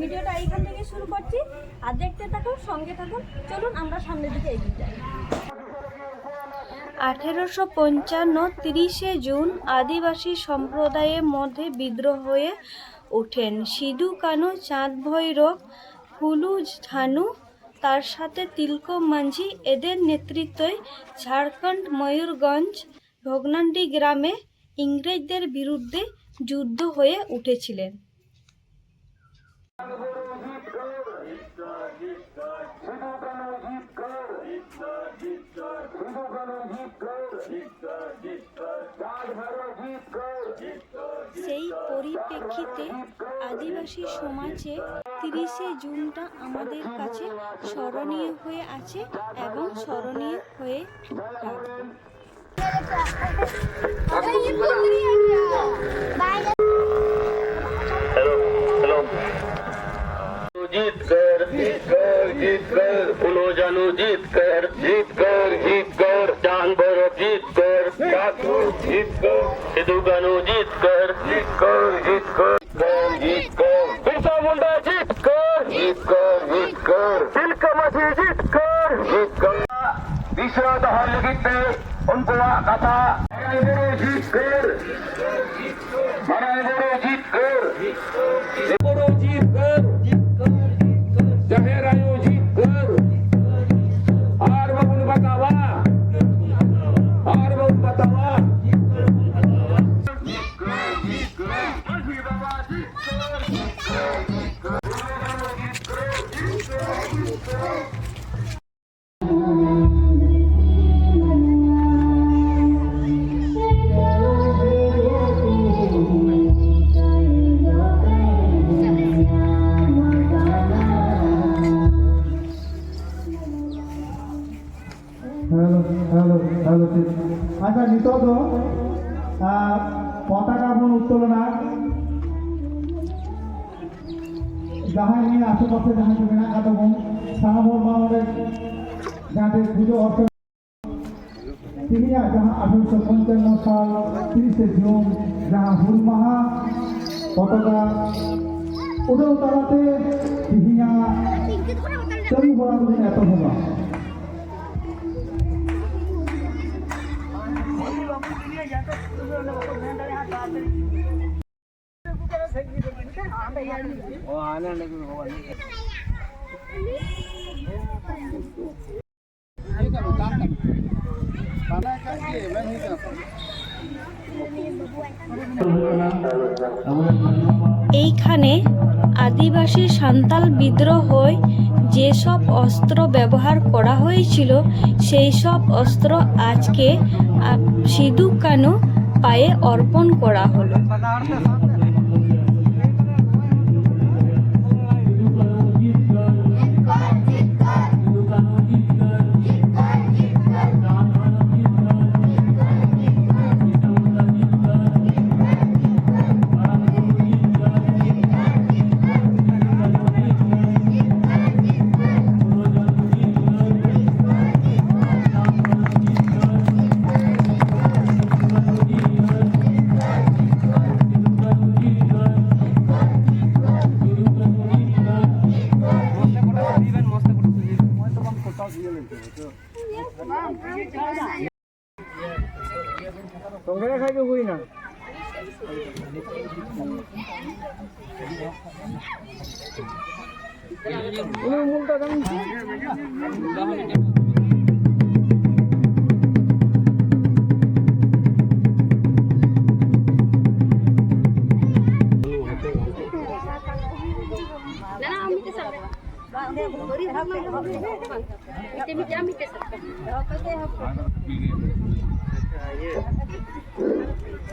ভিডিওটা এইখান থেকে শুরু করছি। আর দেখতে থাকুন, সঙ্গে থাকুন। চলুন, আমরা সামনের দিকে এগিয়ে যাই। আঠেরোশো পঞ্চান্ন তিরিশে জুন আদিবাসী সম্প্রদায়ের মধ্যে বিদ্রোহ হয়ে ওঠেন। সিধু, কানু, চাঁদ ভৈরব, ফুলু, ঝানু, তার সাথে তিলক মাঝি এদের নেতৃত্বে ঝাড়খণ্ড ময়ূরগঞ্জ, ভগনান্ডি গ্রামে ইংরেজদের বিরুদ্ধে যুদ্ধ হয়ে উঠেছিলেন। সেই পরিপ্রেক্ষিতে আদিবাসী সমাজে তিরিশে জুনটা আমাদের কাছে স্মরণীয় হয়ে আছে এবং স্মরণীয় হয়ে सिद्धू कानू जीत कर जीत कर जीत कर जीत कर बिरसा मुंडा जीत कर जीत कर जीत कर तिलका माझी जीत कर जीत कर विश्व दहल लगते उनको कथा मराई जीत कर मराई जीत कर जीत कर আচ্ছা নিতদ পতাকা উত্তোলনা যাহাই নিয়ে আশেপাশে যাহাই মেনা কাটব সাহাবর মামলের যাদের পুজো অর্থ তিনি যাহা আঠারোশো পঞ্চান্ন সাল তিরিশে জুন যাহা হুল মাহা পতাকা উদয় তলাতে তিহিয়া চলি বরাবর এত হবা এইখানে আদিবাসী সান্তাল বিদ্রোহে যেসব অস্ত্র ব্যবহার করা হয়েছিল সেই সব অস্ত্র আজকে সিধু কানু পায়ে অর্পণ করা হলো।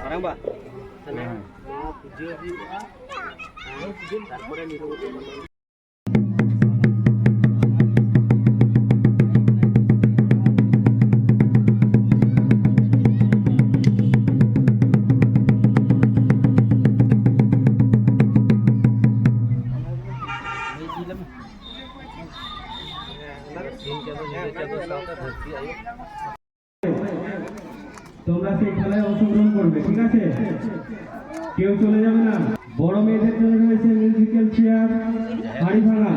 Orang mbak, senang. Puji, puji, তোমরা সেই খেলায় অংশগ্রহণ করবে, ঠিক আছে? কেউ চলে যাবে না। বড় মেয়েদের জন্য রয়েছে মিউজিক্যাল চেয়ার হাড়ি ভাঙা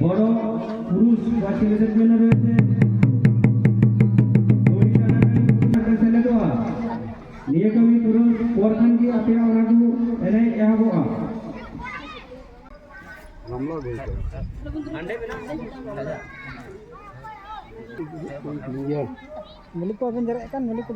বড় পুরুষ বা ছেলেদের জন্য রয়েছে Muli ko ang kan, muli ko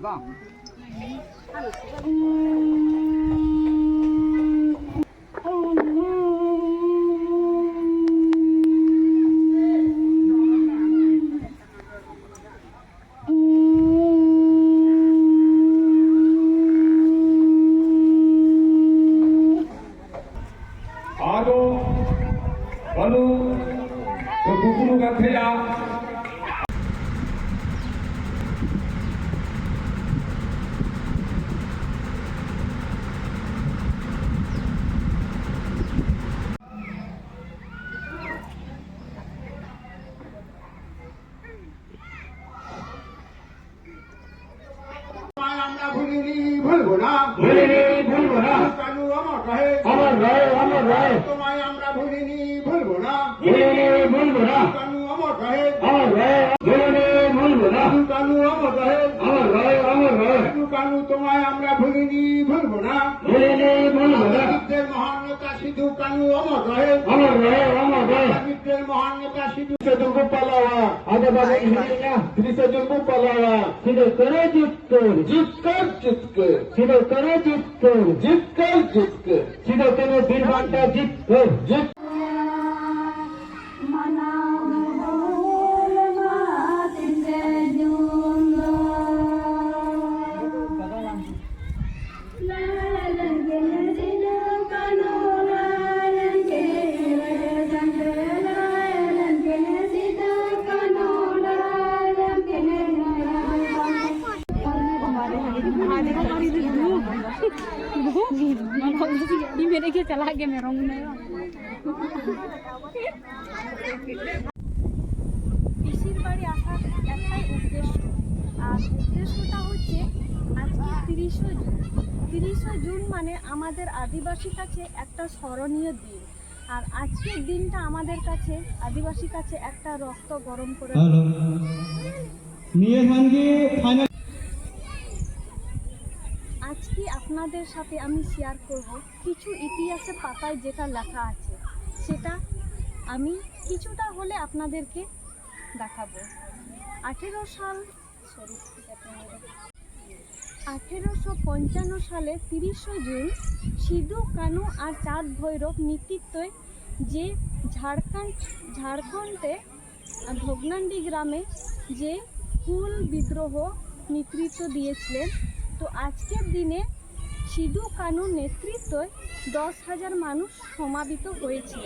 Vòng. আমার রহে আমার রয়ে আমার রহে আমার রয়ে আমার রয়ে কালু তোমায় আমরা ভুলিনি ভুলবো না ভুলিনি ভুলবো না মহান নেতা সিধু কালু আমার রহে আমার রয়ে আমার রয়ে সাহিত্যের মহান নেতা Sidhu Sedungku pahlawa, ada banyak hidupnya. Jadi sedungku pahlawa. Sudah kena jitkar, jitkar, jitkar. Sudah kena jitkar, jitkar, jitkar. Sudah kena birbanta jitkar, jitkar. मेरे के चला गया मैं रहूंगा পিসির বাড়ি আসার একটাই উদ্দেশ্য আর উদ্দেশ্যটা হচ্ছে আজকে তিরিশে জুন তিরিশে জুন মানে আমাদের আদিবাসী কাছে একটা স্মরণীয় দিন আর আজকের দিনটা আমাদের কাছে আদিবাসী কাছে একটা রক্ত গরম করে হ্যালো নিয়ে আপনাদের সাথে আমি শেয়ার করব কিছু ইতিহাসের পাতায় যেটা লেখা আছে। সেটা আমি কিছুটা হলে আপনাদেরকে দেখাবো। আঠেরো সাল সরি আঠেরোশো পঞ্চান্ন সালে তিরিশে জুন সিধু, কানু আর চাঁদ ভৈরব নেতৃত্বে যে ঝাড়খণ্ড, ঝাড়খণ্ডে ভগ্নান্ডি গ্রামে যে হুল বিদ্রোহ নেতৃত্ব দিয়েছিলেন, তো আজকের দিনে সিধু কানুর নেতৃত্বে দশ হাজার মানুষ সমাবিত হয়েছিল।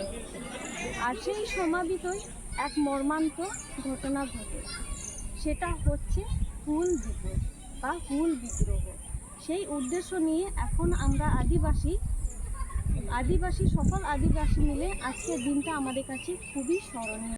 আর সেই সমাবিতই এক মর্মান্ত ঘটনা ঘটে। সেটা হচ্ছে হুল বিদ্রোহ বা হুল বিদ্রোহ। সেই উদ্দেশ্য নিয়ে এখন আমরা আদিবাসী আদিবাসী, সকল আদিবাসী মিলে আজকের দিনটা আমাদের কাছে খুবই স্মরণীয়।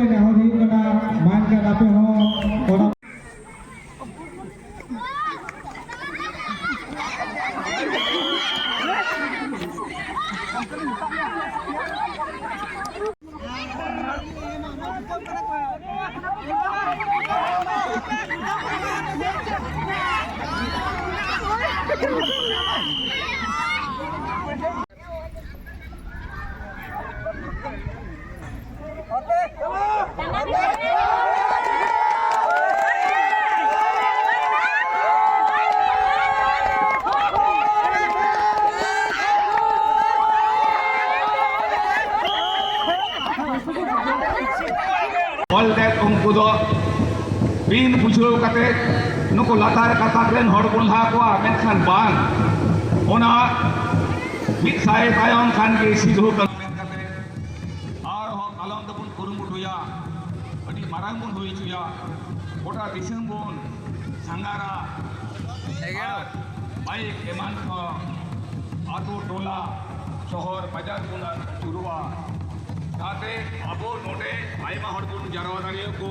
ᱚᱞ ᱞᱮᱫ ᱩᱱᱠᱩ ᱫᱚ ᱵᱤᱱ ᱵᱩᱡᱷᱟᱹᱣ ᱠᱟᱛᱮ ᱱᱩᱠᱩ ᱞᱟᱛᱟᱨ ᱜᱟᱛᱟᱠ ᱨᱮᱱ ᱦᱚᱲ ᱵᱚᱱ ᱞᱟᱦᱟ ᱠᱚᱣᱟ ᱢᱮᱱᱠᱷᱟᱱ ᱵᱟᱝ ᱚᱱᱟ ᱢᱤᱫ ᱥᱟᱭ ᱛᱟᱭᱚᱢ ᱠᱷᱟᱱ ᱜᱮ ᱥᱤᱫᱷᱩ ᱠᱟᱹᱱᱩ ᱢᱮᱱ ᱠᱟᱛᱮ ᱟᱨᱦᱚᱸ ᱠᱟᱞᱚᱢ ᱫᱚᱵᱚᱱ ᱠᱩᱨᱩᱢᱩᱴᱩᱭᱟ ᱟᱹᱰᱤ ᱢᱟᱨᱟᱝ ᱵᱚᱱ ᱦᱩᱭ ᱦᱚᱪᱚᱭᱟ ᱜᱚᱴᱟ ᱫᱤᱥᱚᱢ ᱵᱚᱱ ᱥᱟᱸᱜᱷᱟᱨᱟ ᱟᱨ ᱵᱟᱭᱤᱠ ᱮᱢᱟᱱ ᱠᱚ ᱟᱛᱳ ᱴᱚᱞᱟ ᱥᱚᱦᱚᱨ ᱵᱟᱡᱟᱨ ᱵᱚᱱ ᱟᱹᱪᱩᱨᱚᱜᱼᱟ ᱡᱟᱛᱮ ᱟᱵᱚ ᱱᱚᱰᱮ ᱟᱭᱢᱟ ᱦᱚᱲ ᱵᱚᱱ ᱡᱟᱨᱣᱟ ᱫᱟᱲᱮᱭᱟᱠᱚ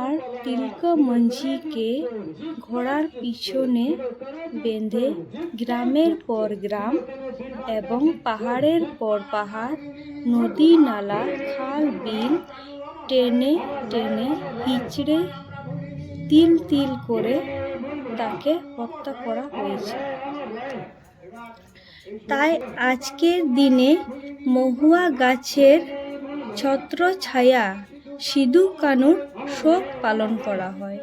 আর তিলকা মাঝিকে ঘোড়ার পিছনে বেঁধে গ্রামের পর গ্রাম এবং পাহাড়ের পর পাহাড়, নদী নালা, খাল, বিল টেনে টেনে হিচড়ে তিল তিল করে তাকে হত্যা করা হয়েছে। তাই আজকের দিনে মহুয়া গাছের ছত্র ছায়া সিধু কানুর শোক পালন করা হয়।